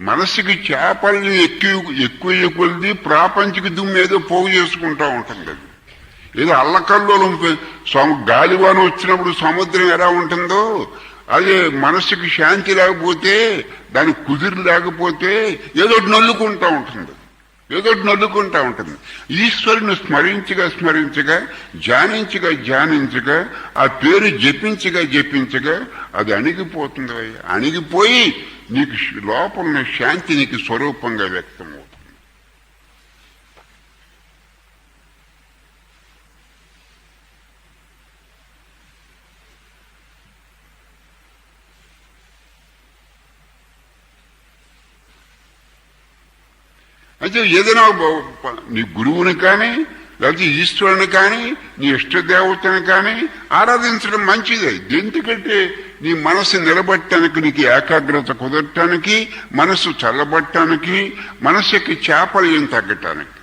మనసుకి చేపల్ని ఎక్కువ ఎక్కువ కొలిది ప్రాపంచిక దుమ్ము ఏదో పోగు చేసుకుంటా ఉంటుంది అది ఏదో అల్లకల్లోలం పె- సము- గాలివాన వచ్చినప్పుడు సముద్రం ఎలా ఉంటుందో అదే మనసుకి శాంతి లేకపోతే దానికి కుదిరి లేకపోతే ఏదో నల్లుకుంటా ఉంటుంది. ఏదో నల్లుకుంటా ఉంటుంది. ఈశ్వరుని స్మరించగా స్మరించగా ధ్యానించగా ధ్యానించగా ఆ పేరు జపించగా జపించగా అది అణిగిపోతుంది అయ్యా. అణిగిపోయి నీకు లోపల శాంతి నీకు స్వరూపంగా వ్యక్తమవుతుంది. అయితే ఏదైనా నీ గురువుని కానీ లేకపోతే ఈశ్వరుని కానీ నీ ఇష్టదేవతను కానీ ఆరాధించడం మంచిదే. ఎందుకంటే నీ మనసు నిలబట్టడానికి నీకు ఏకాగ్రత కుదరటానికి మనసు చల్లబట్టడానికి మనసుకి చేపలు ఏం తగ్గటానికి.